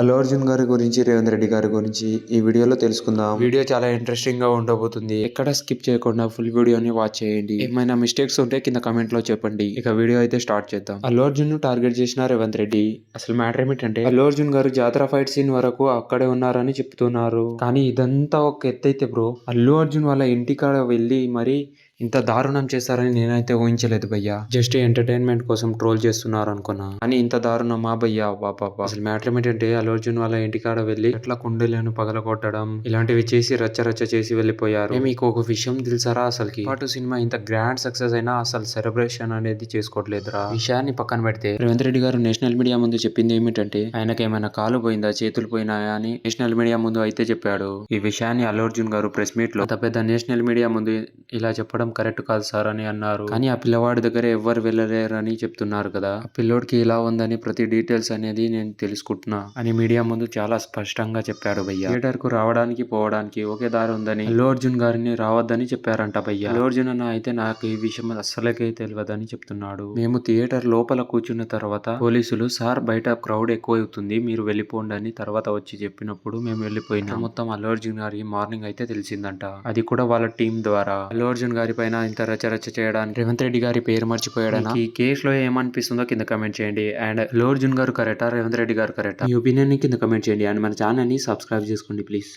అల్లు అర్జున్ గారి గురించి రేవంత్ రెడ్డి గారి గురించి ఈ వీడియోలో తెలుసుకుందాం. వీడియో చాలా ఇంట్రెస్టింగ్గా ఉండబోతుంది. ఎక్కడ స్కిప్ చేయకుండా ఫుల్ వీడియోని వాచ్ చేయండి. ఏమైనా మిస్టేక్స్ ఉంటే కింద కామెంట్లో చెప్పండి. ఇక వీడియో అయితే స్టార్ట్ చేద్దాం. అల్లు అర్జున్ను టార్గెట్ చేసిన రేవంత్ రెడ్డి. అసలు మ్యాటర్ ఏమిటంటే అల్లు అర్జున్ గారు జాతర ఫైట్ సీన్ వరకు అక్కడే ఉన్నారని చెప్తున్నారు. కానీ ఇదంతా ఒక ఎత్తు అయితే బ్రో అల్లు అర్జున్ వాళ్ళ ఇంటికాడ వెళ్ళి మరి ఇంత దారుణం చేస్తారని నేనైతే ఊహించలేదు భయ్యా. జస్ట్ ఎంటర్టైన్మెంట్ కోసం ట్రోల్ చేస్తున్నారు అనుకున్నా కానీ ఇంత దారుణం మా భయ్యా? బాబా అసలు మ్యాటర్ ఏమిటంటే అల్లు అర్జున్ వాళ్ళ ఇంటికాడ వెళ్ళి ఎట్లా కుండలను పగలగొట్టడం ఇలాంటివి చేసి రచ్చ రచ్చ చేసి వెళ్ళిపోయారు. మీకు ఒక విషయం తెలుసారా అసలుకి? పాటు సినిమా ఇంత గ్రాండ్ సక్సెస్ అయినా అసలు సెలబ్రేషన్ అనేది చేసుకోవట్లేదురా. విషయాన్ని పక్కన పెడితే రేవంత్ రెడ్డి గారు నేషనల్ మీడియా ముందు చెప్పింది ఏమిటంటే ఆయనకి ఏమైనా కాలు పోయిందా చేతులు పోయినాయా అని నేషనల్ మీడియా ముందు అయితే చెప్పాడు. ఈ విషయాన్ని అల్లు అర్జున్ గారు ప్రెస్ మీట్లో పెద్ద నేషనల్ మీడియా ముందు ఇలా చెప్పడం కరెక్ట్ కాదు సార్ అని అన్నారు. కానీ ఆ పిల్లవాడి దగ్గర ఎవ్వరు వెళ్ళలేరని చెప్తున్నారు కదా. ఆ పిల్లోడికి ఇలా ఉందని ప్రతి డీటెయిల్స్ అనేది నేను తెలుసుకుంటున్నా అని మీడియా ముందు చాలా స్పష్టంగా చెప్పాడు భయ్య. థియేటర్కు రావడానికి పోవడానికి ఒకే దారి ఉందని అల్లు అర్జున్ గారిని రావద్దని చెప్పారంట భయ్య. అల్లు అర్జున్ అన్న అయితే నాకు ఈ విషయం అస్సలకే తెలియదని చెప్తున్నాడు. మేము థియేటర్ లోపల కూర్చున్న తర్వాత పోలీసులు సార్ బయట క్రౌడ్ ఎక్కువ అవుతుంది మీరు వెళ్ళిపోండి అని తర్వాత వచ్చి చెప్పినప్పుడు మేము వెళ్ళిపోయినాం. మొత్తం అల్లు అర్జున్ గారి మార్నింగ్ అయితే తెలిసిందంట. అది కూడా వాళ్ళ టీం ద్వారా. అల్లు అర్జున్ గారి పైన ఇంత రచ్చ చేయడానికి రేవంత్ రెడ్డి గారి పేరు మర్చిపోయాడని? ఈ కేసులో ఏమనిపిస్తుందో కింద కమెంట్ చేయండి. అండ్ అల్లు అర్జున్ గారు కరెక్టా? రేవంత్ రెడ్డి గారు కరెక్టా? మీ ఒపీనియన్ కింద కమెంట్ చేయండి. అండ్ మన ఛానల్ని సబ్స్క్రైబ్ చేసుకోండి ప్లీజ్.